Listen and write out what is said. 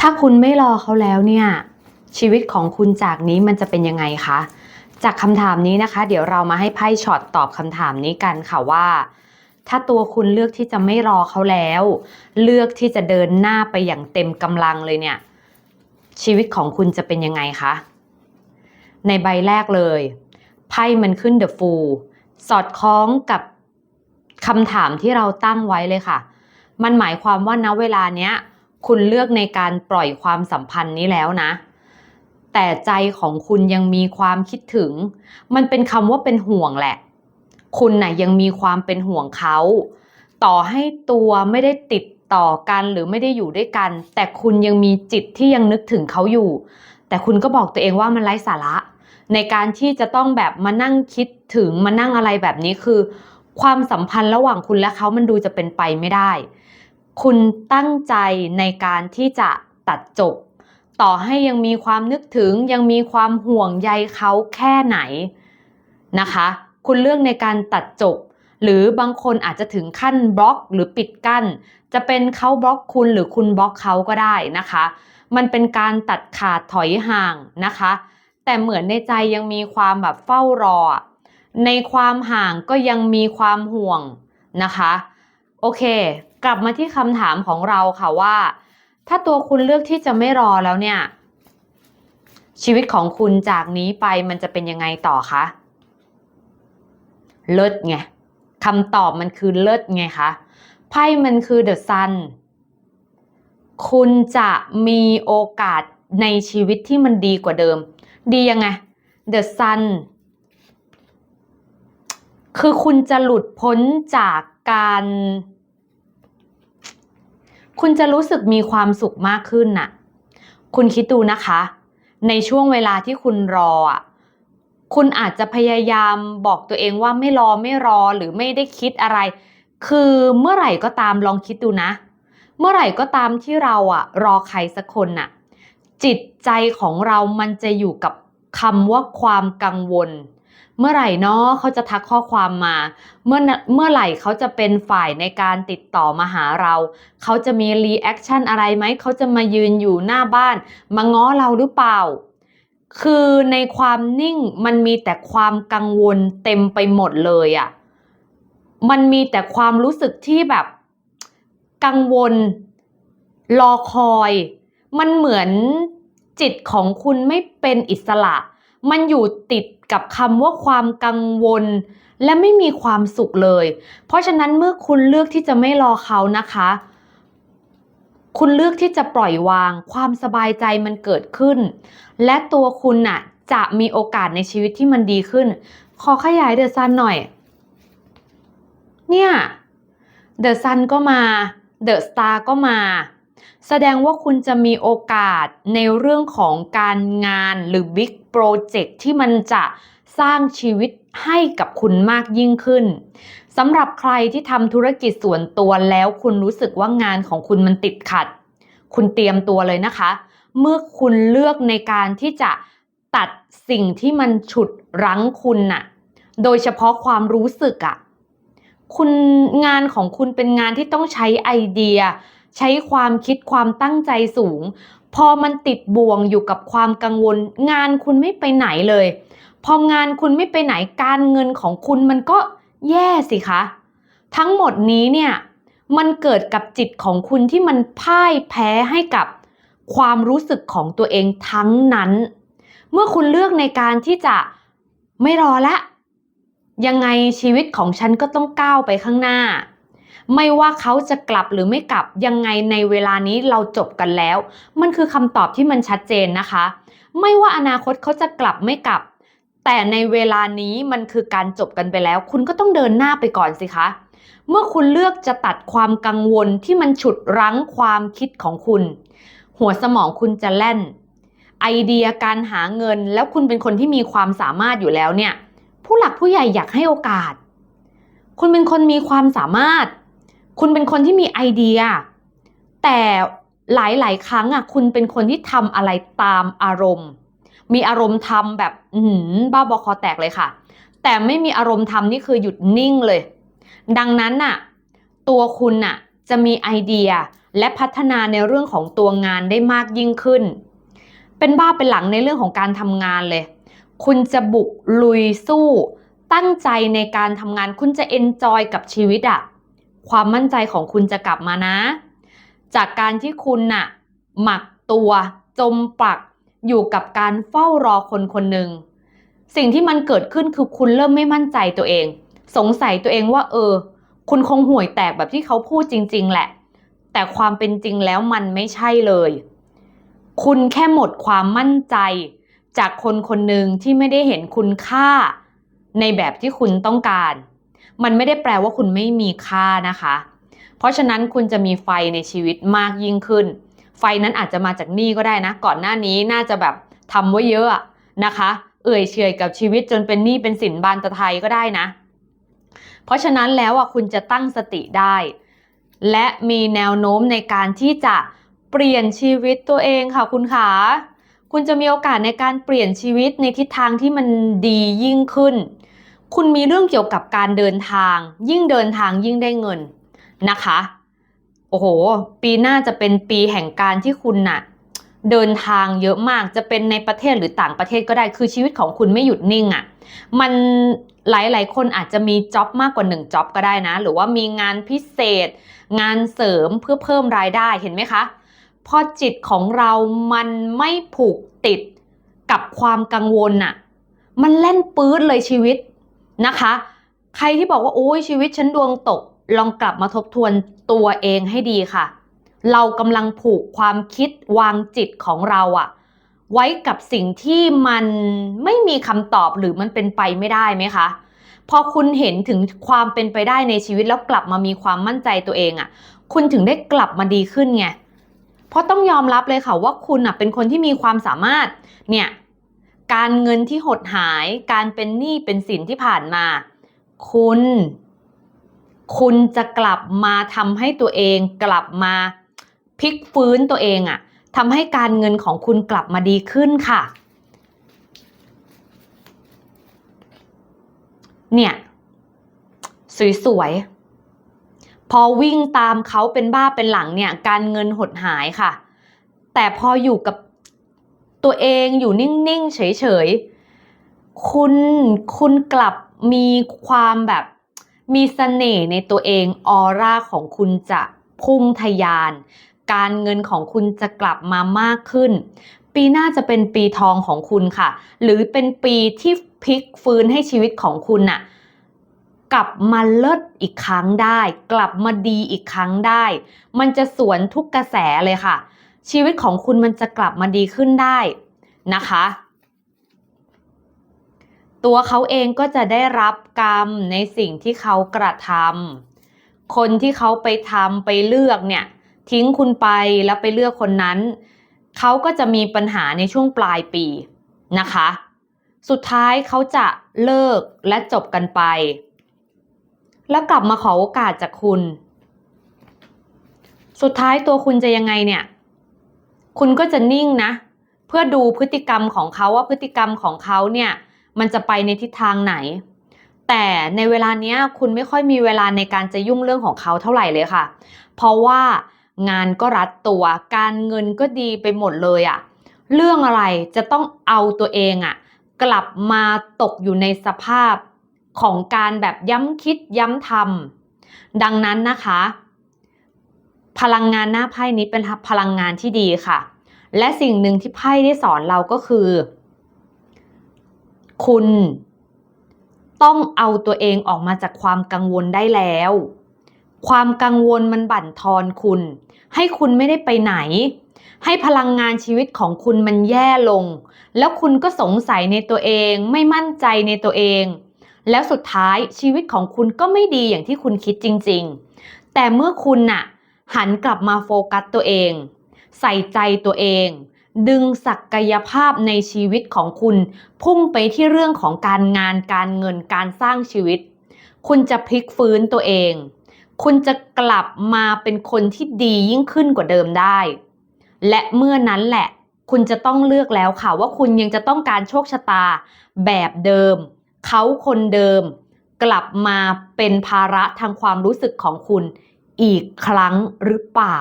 ถ้าคุณไม่รอเขาแล้วเนี่ย ชีวิตของคุณจากนี้มันจะเป็นยังไงคะ จากคำถามนี้นะคะ เดี๋ยวเรามาให้ไพ่ช็อตตอบคำถามนี้กันค่ะว่า ถ้าตัวคุณเลือกที่จะไม่รอเขาแล้ว เลือกที่จะเดินหน้าไปอย่างเต็มกำลังเลยเนี่ย ชีวิตของคุณจะเป็นยังไงคะ ในใบแรกเลยไพ่มันขึ้น The Fool สอดคล้องกับคำถามที่เราตั้งไว้เลยค่ะ มันหมายความว่าณเวลาเนี้ย คุณเลือกในการปล่อยความสัมพันธ์นี้แล้วนะ แต่ใจของคุณยังมีความคิดถึง มันเป็นคำว่าเป็นห่วงแหละ คุณน่ะยังมีความเป็นห่วงเขา ต่อให้ตัวไม่ได้ติดต่อกันหรือไม่ได้อยู่ด้วยกัน แต่คุณยังมีจิตที่ยังนึกถึงเขาอยู่ แต่คุณก็บอกตัวเองว่ามันไร้สาระ ในการที่จะต้องแบบมานั่งคิดถึงมานั่งอะไรแบบนี้คือ ความสัมพันธ์ระหว่างคุณและเขามันดูจะเป็นไปไม่ได้ คุณตั้งใจในการที่จะตัดจบ ต่อให้ยังมีความนึกถึงยังมีความห่วงใยเขาแค่ไหนนะคะ คุณเลือกในการตัดจบ หรือบางคนอาจจะถึงขั้นบล็อกหรือปิดกั้น จะเป็นเขาบล็อกคุณหรือคุณบล็อกเขาก็ได้นะคะ มันเป็นการตัดขาดถอยห่างนะคะ แต่เหมือนในใจยังมีความแบบเฝ้ารอ ในความห่างก็ยังมีความห่วงนะคะ โอเค กลับมาที่คำถามของเราค่ะว่า ถ้าตัวคุณเลือกที่จะไม่รอแล้วเนี่ย ชีวิตของคุณจากนี้ไปมันจะเป็นยังไงต่อคะเลิศไงคำตอบมันคือเลิศไงคะไพ่มันคือ The Sun คุณจะมีโอกาสในชีวิตที่มันดีกว่าเดิม ดียังไง The Sun คือคุณจะหลุดพ้นจากการ คุณจะรู้สึกมีความสุขมากขึ้นน่ะ คุณคิดดูนะคะ ในช่วงเวลาที่คุณรออะคุณอาจจะพยายามบอกตัวเองว่าไม่รอไม่รอหรือไม่ได้คิดอะไร คือเมื่อไหร่ก็ตามลองคิดดูนะ เมื่อไหร่ก็ตามที่เราอะ รอใครสักคนน่ะ จิตใจของเรามันจะอยู่กับคำว่าความกังวล เมื่อไหร่เนาะเขาจะทักข้อความมา เมื่อเมื่อไหร่เขาจะเป็นฝ่ายในการติดต่อมาหาเรา เขาจะมีรีแอคชั่นอะไรไหม เขาจะมายืนอยู่หน้าบ้าน มาง้อเราหรือเปล่า คือในความนิ่งมันมีแต่ความกังวลเต็มไปหมดเลยอะ่ะ มันมีแต่ความรู้สึกที่แบบกังวล รอคอย มันเหมือนจิตของคุณไม่เป็นอิสระ มันอยู่ติด กับคำว่าความกังวล และไม่มีความสุขเลย เพราะฉะนั้นเมื่อคุณเลือกที่จะไม่รอเขานะคะ คุณเลือกที่จะปล่อยวาง ความสบายใจมันเกิดขึ้น และตัวคุณน่ะจะมีโอกาสในชีวิตที่มันดีขึ้น ขอขยายเดอะซันหน่อย เนี่ยเดอะซันก็มาเดอะสตาร์ก็มาแสดงว่าคุณจะมีโอกาสในเรื่องของการงานหรือบิ๊ก โปรเจกต์ที่มันจะสร้างชีวิตให้กับคุณมากยิ่งขึ้นสำหรับใครที่ทำธุรกิจส่วนตัวแล้วคุณรู้สึกว่างานของคุณมันติดขัด คุณเตรียมตัวเลยนะคะ เมื่อคุณเลือกในการที่จะตัดสิ่งที่มันฉุดรั้งคุณน่ะ โดยเฉพาะความรู้สึกอะคุณงานของคุณเป็นงานที่ต้องใช้ไอเดีย ใช้ความคิดความตั้งใจสูง พอมันติดบ่วงอยู่กับความกังวล งานคุณไม่ไปไหนเลย พองานคุณไม่ไปไหนการเงินของคุณมันก็แย่สิคะ ทั้งหมดนี้เนี่ยมันเกิดกับจิตของคุณที่มันพ่ายแพ้ให้กับความรู้สึกของตัวเองทั้งนั้น เมื่อคุณเลือกในการที่จะไม่รอละ ยังไงชีวิตของฉันก็ต้องก้าวไปข้างหน้า ไม่ว่าเขาจะกลับหรือไม่กลับยังไงในเวลานี้เราจบกันแล้ว มันคือคำตอบที่มันชัดเจนนะคะ ไม่ว่าอนาคตเขาจะกลับไม่กลับ แต่ในเวลานี้มันคือการจบกันไปแล้ว คุณก็ต้องเดินหน้าไปก่อนสิคะ เมื่อคุณเลือกจะตัดความกังวลที่มันฉุดรั้งความคิดของคุณ หัวสมองคุณจะแล่น ไอเดียการหาเงิน แล้วคุณเป็นคนที่มีความสามารถอยู่แล้วเนี่ย ผู้หลักผู้ใหญ่อยากให้โอกาส คุณเป็นคนมีความสามารถ คุณเป็นคนที่มีไอเดีย แต่หลาย ๆ ครั้งอะคุณเป็นคนที่ทำอะไรตามอารมณ์ มีอารมณ์ทำแบบอือหือบ้าบอคอแตกเลยค่ะ แต่ไม่มีอารมณ์ทำนี่คือหยุดนิ่งเลย ดังนั้นน่ะตัวคุณน่ะจะมีไอเดียและพัฒนาในเรื่องของตัวงานได้มากยิ่งขึ้น เป็นบ้าเป็นหลังในเรื่องของการทำงานเลย คุณจะบุกลุยสู้ ตั้งใจในการทำงาน คุณจะเอนจอยกับชีวิตอะ ความมั่นใจของคุณจะกลับมานะ จากการที่คุณน่ะหมักตัวจมปักอยู่กับการเฝ้ารอคนคนหนึ่งสิ่งที่มันเกิดขึ้นคือคุณเริ่มไม่มั่นใจตัวเอง สงสัยตัวเองว่า เออ คุณคงห่วยแตกแบบที่เขาพูดจริง ๆ แหละ แต่ความเป็นจริงแล้วมันไม่ใช่เลย คุณแค่หมดความมั่นใจ จากคนคนหนึ่งที่ไม่ได้เห็นคุณค่า ในแบบที่คุณต้องการ มันไม่ได้แปลว่าคุณไม่มีค่านะคะ เพราะฉะนั้นคุณจะมีไฟในชีวิตมากยิ่งขึ้น ไฟนั้นอาจจะมาจากหนี้ก็ได้นะ ก่อนหน้านี้น่าจะแบบทำไว้เยอะนะคะ เอื่อยเฉยกับชีวิตจนเป็นหนี้เป็นสินบานตะไทยก็ได้นะ เพราะฉะนั้นแล้วอะคุณจะตั้งสติได้ และมีแนวโน้มในการที่จะเปลี่ยนชีวิตตัวเองค่ะคุณขาคุณจะมีโอกาสในการเปลี่ยนชีวิตในทิศทางที่มันดียิ่งขึ้น คุณมีเรื่องเกี่ยวกับการเดินทาง ยิ่งเดินทางยิ่งได้เงินนะคะ โอ้โห ปีหน้าจะเป็นปีแห่งการที่คุณน่ะเดินทางเยอะมากจะเป็นในประเทศหรือต่างประเทศก็ได้คือชีวิตของคุณไม่หยุดนิ่งอะ่ะมันหลายๆ คนอาจจะมีจ็อบมากกว่าหนึ่งจ็อบก็ได้นะ หรือว่ามีงานพิเศษ งานเสริมเพื่อเพิ่มรายได้เห็นไหมคะพอจิตของเรามันไม่ผูกติดกับความกังวลน่ะ มันเล่นปื๊ดเลยชีวิต นะคะ ใครที่บอกว่าโอ้ยชีวิตฉันดวงตก ลองกลับมาทบทวนตัวเองให้ดีค่ะ เรากำลังผูกความคิดวางจิตของเราอะไว้กับสิ่งที่มันไม่มีคำตอบหรือมันเป็นไปไม่ได้ไหมคะพอคุณเห็นถึงความเป็นไปได้ในชีวิตแล้วกลับมามีความมั่นใจตัวเองอะคุณถึงได้กลับมาดีขึ้นไง เพราะต้องยอมรับเลยค่ะว่าคุณอะเป็นคนที่มีความสามารถ เนี่ย การเงินที่หดหาย การเป็นหนี้เป็นสินที่ผ่านมา คุณ คุณจะกลับมาทำให้ตัวเอง กลับมาพลิกฟื้นตัวเองอะทำให้การเงินของคุณกลับมาดีขึ้นค่ะ เนี่ยสวยๆ พอวิ่งตามเขาเป็นบ้าเป็นหลังเนี่ย การเงินหดหายค่ะ แต่พออยู่กับ ตัวเองอยู่นิ่งๆ เฉยๆ คุณคุณกลับมีความแบบมีเสน่ห์ในตัวเองออร่าของคุณจะพุ่งทะยาน การเงินของคุณจะกลับมามากขึ้น ปีหน้าจะเป็นปีทองของคุณค่ะ หรือเป็นปีที่พลิกฟื้นให้ชีวิตของคุณน่ะกลับมาเลิศอีกครั้งได้ กลับมาดีอีกครั้งได้ มันจะสวนทุกกระแสเลยค่ะ ชีวิตของคุณมันจะกลับมาดีขึ้นได้นะคะ ตัวเขาเองก็จะได้รับกรรมในสิ่งที่เขากระทำคนที่เขาไปทำไปเลือกเนี่ย ทิ้งคุณไปแล้วไปเลือกคนนั้น เขาก็จะมีปัญหาในช่วงปลายปีนะคะ สุดท้ายเขาจะเลิกและจบกันไป แล้วกลับมาขอโอกาสจากคุณ สุดท้ายตัวคุณจะยังไงเนี่ย คุณก็จะนิ่งนะ เพื่อดูพฤติกรรมของเขาว่าพฤติกรรมของเขาเนี่ยมันจะไปในทิศทางไหน แต่ในเวลาเนี้ยคุณไม่ค่อยมีเวลาในการจะยุ่งเรื่องของเขาเท่าไหร่เลยค่ะ เพราะว่างานก็รัดตัวการเงินก็ดีไปหมดเลยอะเรื่องอะไรจะต้องเอาตัวเองอะกลับมาตกอยู่ในสภาพของการแบบย้ำคิดย้ำทำดังนั้นนะคะ พลังงานหน้าไพ่นี้เป็นพลังงานที่ดีค่ะ และสิ่งหนึ่งที่ไพ่ได้สอนเราก็คือ คุณต้องเอาตัวเองออกมาจากความกังวลได้แล้ว ความกังวลมันบั่นทอนคุณ ให้คุณไม่ได้ไปไหน ให้พลังงานชีวิตของคุณมันแย่ลง แล้วคุณก็สงสัยในตัวเอง ไม่มั่นใจในตัวเอง แล้วสุดท้ายชีวิตของคุณก็ไม่ดีอย่างที่คุณคิดจริง ๆ แต่เมื่อคุณน่ะ หันกลับมาโฟกัสตัวเอง ใส่ใจตัวเอง ดึงศักยภาพในชีวิตของคุณ พุ่งไปที่เรื่องของการงานการเงินการสร้างชีวิต คุณจะพลิกฟื้นตัวเอง คุณจะกลับมาเป็นคนที่ดียิ่งขึ้นกว่าเดิมได้ และเมื่อนั้นแหละ คุณจะต้องเลือกแล้วค่ะว่าคุณยังจะต้องการโชคชะตาแบบเดิม เขาคนเดิม กลับมาเป็นภาระทางความรู้สึกของคุณ อีกครั้งหรือเปล่า